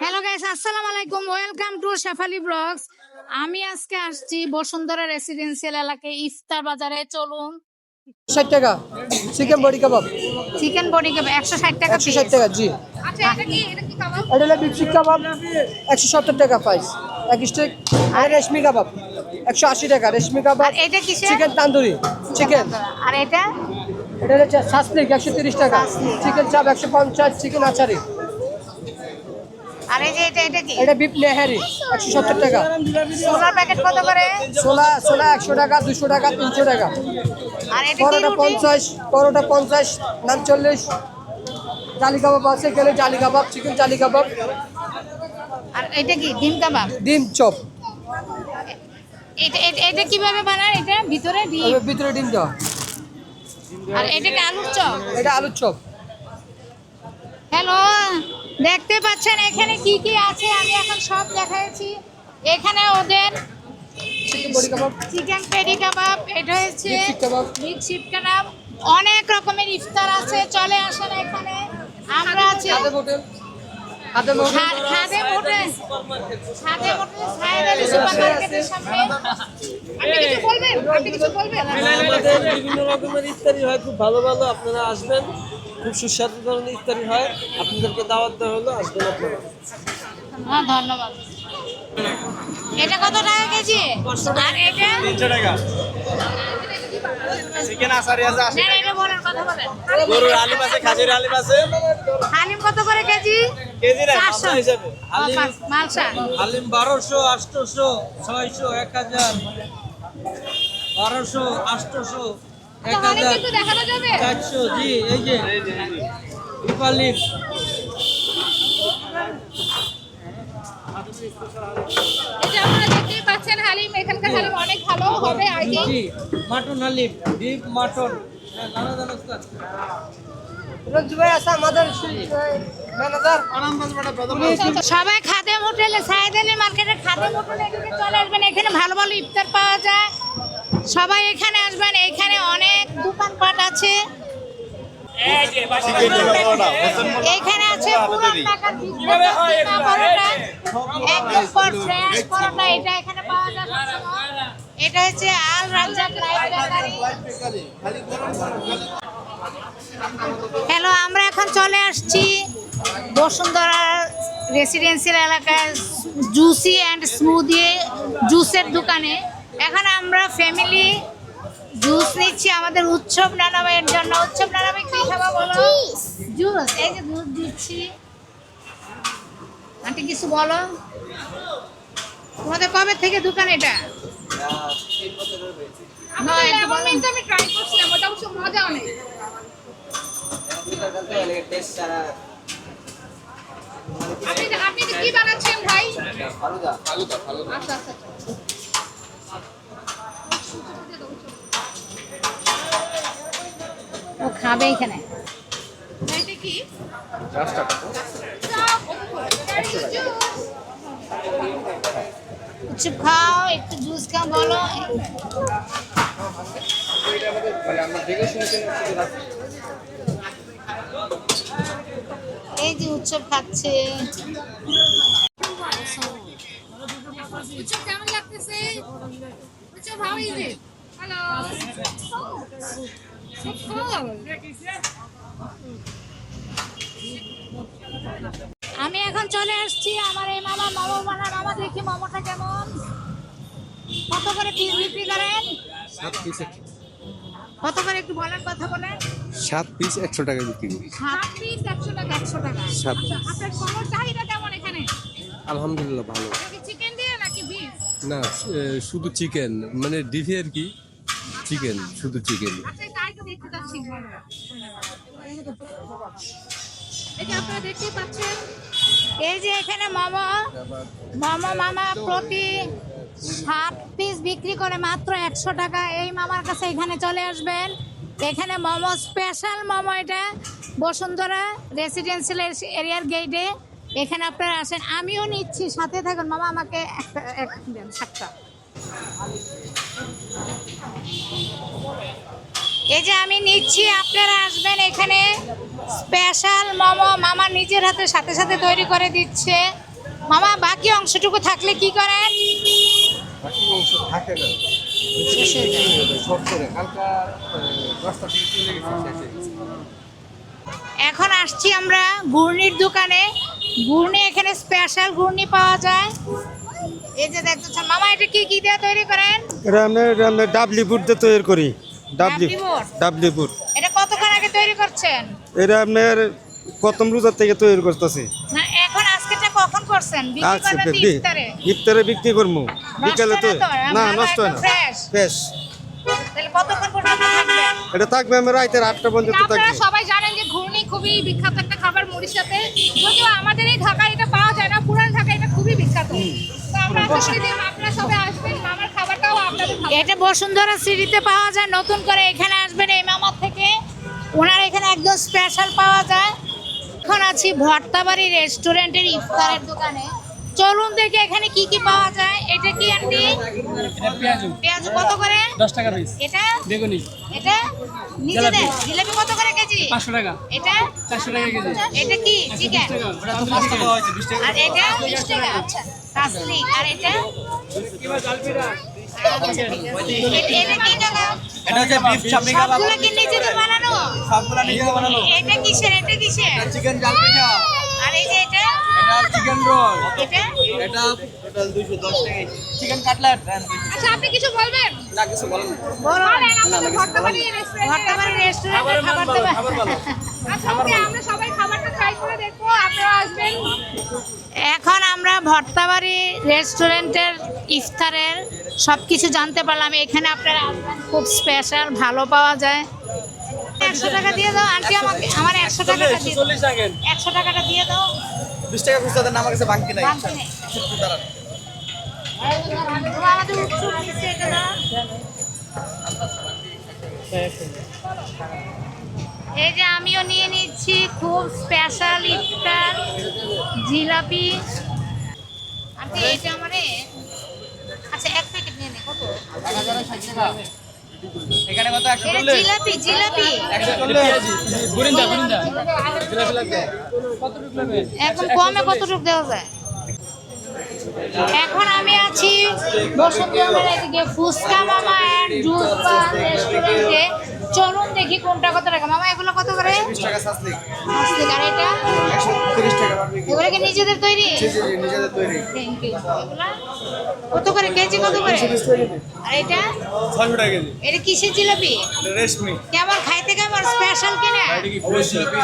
Hello guys আসসালামু আলাইকুম welcome to Shefali blogs আমি আজকে আসছি বসুন্ধরা রেসিডেন্সিয়াল এলাকায় ইফতার বাজারে। চলুন। ষাট টাকা। চিকেন বডি কাবাব চিকেন বডি কাবাব একশো ষাট টাকা একশো ষাট টাকা জি। আচ্ছা এটা কি? এটা কি কাবাব এটা হলো বিফ শিক কাবাব একশো সত্তর টাকা প্রাইস এক স্টেক আর রেশমি কাবাব একশো আশি টাকা রেশমি কাবাব আর এটা কি চিকেন তান্দুরি। চিকেন আর এটা? এটা হচ্ছে সাসলিক একশো তিরিশ টাকা। চিকেন চাপ একশো পঞ্চাশ চিকেন আচারি। আর এই যে এটা এটা কি? এটা বিফ নেহারি একশো সত্তর টাকা। সোনার প্যাকেট কত করে? ছোলা ছোলা একশো টাকা দুশো টাকা তিনশো টাকা। আর এটা পরোটা রুটি? পঞ্চাশ পরোটা পঞ্চাশ নান চল্লিশ। জালি কাবাব আছে এখানে জালি কাবাব চিকেন জালি কাবাব। আর এটা কি? ডিম কাবাব? ডিম চপ। এটা এটা- এটা কীভাবে বানায়? এটা ভিতরে ডিম? ভিতরে ডিম দেওয়া। আর এটা আলুর চপ? এটা আলুর চপ। হ্যালো দেখতে পাচ্ছেন এখানে কি কি আছে? আমি এখন সব দেখাচ্ছি। এখানে ওদের চিকেন বড়ি কাবাব। এটা Beef বিগ শিপ কাবাব। অনেক রকমের ইফতার আছে। চলে আসেন এখানে। আমরা আছি আমাদের বিভিন্ন রকমের ইফতারি হয় খুব ভালো ভালো আপনারা আসবেন। খুব সুস্বাদু ধরনের ইফতারি হয়। আপনাদেরকে দাওয়াত দেওয়া হলো আসবেন আপনারা। হ্যাঁ ধন্যবাদ। এটা কত টাকা কেজি? আর এটা? তিনশো টাকা। চিকেন আসারি আছে আশি গরুর আলিম আছে খাসির আলিম আছে। হালিম কত করে কেজি? কেজি না। মাথা হিসাবে। পাঁচ- মালসা। আলিম বারোশো আটশোশো ছয়শো এক হাজার। বারোশো আটশোশো এক হালিম হাজার। চারশো জি এই যে। যে আপনারা দেখতেই পাচ্ছেন হালিম এখানকার হালিম অনেক ভালো হবে আর কি মাটন হালিম বিফ মাটন। হ্যাঁ, নানা দানা স্যার রঞ্জু ভাই আছে আমাদের ম্যানেজার। সবাই খাদেম হোটেলে আলী মার্কেটের খাদেম হোটেলে এদিকে চলে আসবেন এখানে ভালো ভালো ইফতার পাওয়া যায়। সবাই এখানে আসবেন এখানে অনেক দোকানপাট আছে। এখানে আছে পুরান ঢাকার একদম ফ্রেশ পরোটা এটা এখানে। এটা হচ্ছে আল রাজ্জাক হ্যালো আমরা এখন চলে আসছি বসুন্ধরা রেসিডেন্সিয়াল এলাকায় জুসি অ্যান্ড স্মুদি জুসের দোকানে। এখন আমরা ফ্যামিলি জুস নিচ্ছি আমাদের উৎসব নানাবাইয়ের জন্য। উৎসব নানাবাই কি খাবা বলো? জুস এই যে দুধ দিচ্ছি। আন্টি কিছু বলো? তোমাদের কবে থেকে দোকান এটা? আমি ট্রাই করছিলাম ওটা অবশ্য মজা অনেক আপনি আপনি কি বানাচ্ছেন ভাই? আচ্ছা আচ্ছা ও খাবে এখানে। এটা কি? উৎসব খাও একটু জুস খাও বলো। এই যে উৎসব খাচ্ছে। উৎসব কেমন লাগতেছে? উৎসব হাউ ইজ ইট হ্যালো আমি এখন চলে আসছি আমার এই মামা মামা মামা মামা দেখি মামাটা কেমন। কত করে পিস বিক্রি করেন? সাত পিস কত করে একটু বলেন কথা বলেন। সাত পিস একশো টাকা বিক্রি করি। সাত পিস একশো টাকা একশো টাকা। সাত আচ্ছা আপনার খাবার চাহিদা কেমন এখানে? আলহামদুলিল্লাহ ভালো। চিকেন দিয়ে নাকি বিফ না শুধু চিকেন মানে ডিফি আর কি চিকেন শুধু চিকেন আচ্ছা তাই তো দেখতে পাচ্ছি যে আপনারা দেখতেই পাচ্ছেন। এই যে এখানে মামা মামা মামা প্রতি সাত পিস বিক্রি করে মাত্র একশো টাকা। এই মামার কাছে এখানে চলে আসবেন। এখানে মোমো স্পেশাল মোমো এটা বসুন্ধরা রেসিডেন্সিয়াল এরিয়ার গেটে এখানে আপনারা আসেন। আমিও নিচ্ছি, সাথে থাকুন। মামা আমাকে একটা সাতটা। এই যে আমি নিচ্ছি আপনারা আসবেন এখানে। স্পেশাল মোমো মামা নিজের হাতে সাথে সাথে তৈরি করে দিচ্ছে। মামা বাকি অংশটুকু থাকলে কি করেন? বাকি অংশ থাকে না। এখন আসছি আমরা ঘূর্ণির দোকানে। ঘূর্ণি এখানে স্পেশাল ঘূর্ণি পাওয়া যায়। এই যে দেখতেছেন মামা এটা কি কি দিয়ে তৈরি করেন? এটা আমরা ডাবলি বুট দিয়ে তৈরি করি। ডাবলি ডাবলি ডাবলি বুট এটা কতক্ষণ আগে তৈরি করছেন? এটা আপনার প্রথম রোজার থেকে তৈরি করতেছি। না এখন আজকেটা কখন করছেন? বিক্রি ইফতারে? ইফতারে বিক্রি করব বিকালে তো না নষ্ট হয় না। তাহলে কতক্ষণ পর্যন্ত এটা থাকবে আমি রাইতের আটটা পর্যন্ত আপনারা থাকবে। সবাই জানেন যে ঘূর্ণি খুবই বিখ্যাত একটা খাবার মুড়ির সাথে। যদিও আমাদের এই ঢাকায় এটা পাওয়া যায় না পুরান ঢাকায় এটা খুবই বিখ্যাত। তো আমরা আশা করি আপনারা সবাই আসবেন মামার খাবারটাও আপনাদের এটা বসুন্ধরা সিটিতে পাওয়া যায় নতুন করে এখানে আসবেন এই মামার থেকে। ওনার এখানে একদম স্পেশাল পাওয়া যায়। এখন আছি ভর্তাবাড়ি রেস্টুরেন্টের ইফতারের দোকানে। চলুন দেখে এখানে কি কি পাওয়া যায়? এটা কি আন্টি পেঁয়াজ। কত করে? দশ টাকা পিস এটা? বেগুনি। এটা? নিজেদের? জিলাপি। কত করে কেজি? পাঁচশো টাকা। এটা? চারশো টাকা কেজি। এটা কি? চিকেন 20 টাকা। আর এটা বিশ টাকা। আচ্ছা কাসলি আর এটা? ঠিক আছে। এ- এটা? কি টাকা এটা হচ্ছে বিফ চাপড়ি কাবাব সবগুলো কি নিজেদের বানানো? সবগুলা নিজে বানানো। এটা কিসের? এটা কিসের? চিকেন জাল পিঠা আর এই যে এটা? এটা চিকেন রোল এটা? এটা এটা 210 টাকা চিকেন কাটলেট আচ্ছা আপনি কিছু বলবেন? না কিছু বলেন বলো বলেন আপনাদের ভর্তাবাড়ি রেস্টুরেন্টে ভর্তাবাড়ি রেস্টুরেন্টের খাবার দেবে। আচ্ছা ওকে আমরা সবাই খাবারটা ট্রাই করে দেখব। আপনারা আসবেন। এখন আমরা ভর্তাবাড়ি রেস্টুরেন্টের ইফতারের সব কিছু জানতে পারলাম। এখানে আপনারা আসবেন খুব স্পেশাল ভালো পাওয়া যায়। একশো টাকা দিয়ে দাও আন্টি আমাকে আমার একশো টাকাটা দিয়ে চল্লিশ টাকা একশো টাকাটা দিয়ে দাও। 20 টাকা খুচরা দেন আমার কাছে বাকি নাই। বাকি নেই। ও আমাদের উৎসব দিচ্ছে এটা দাও। এই যে আমিও নিয়ে নিচ্ছি খুব স্পেশাল ইফতার জিলাপি। আন্টি এটা আমারে আচ্ছা এক প্যাকেট নিয়ে নে কত? এখানে কত? এটা জিলাপি জিলাপি। বুরিন্দা বুরিন্দা। এখন কমে কতটুকু দেওয়া যায়? এখন আমি আছি বসুন্ধরার এদিকে ফুচকা মামা অ্যান্ড জুস রেস্টুরেন্টে চলুন দেখি কোনটা কত টাকা। মামা এগুলো কত করে? 20 টাকা সাসলিক আস্তে আর এটা? 130 টাকা এগুলো কি নিজেদের তৈরি? নিজেদের তৈরি। থ্যাংক ইউ এগুলা? কত করে? কেজি কত করে? আর এটা? 600 টাকা কেজি। এটা কিসের জিলাপি? রেশমি। কেমন খাইতে কেমন স্পেশাল কিনা? এটা কি ফ্রেশ জিলাপি?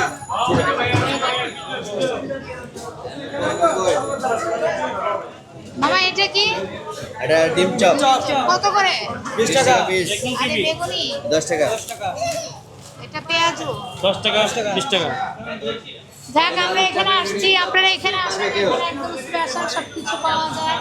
মামা এটা কি? এটা ডিম চপ। কত করে? 20 টাকা। আরে বেগুনি। 10 টাকা। এটা পেঁয়াজু। দশ টাকা বিশ টাকা। যাক আমরা এখানে আসছি। আপনারা এখানে আসবেন এখানে একদম স্পেশাল সব কিছু পাওয়া যায়।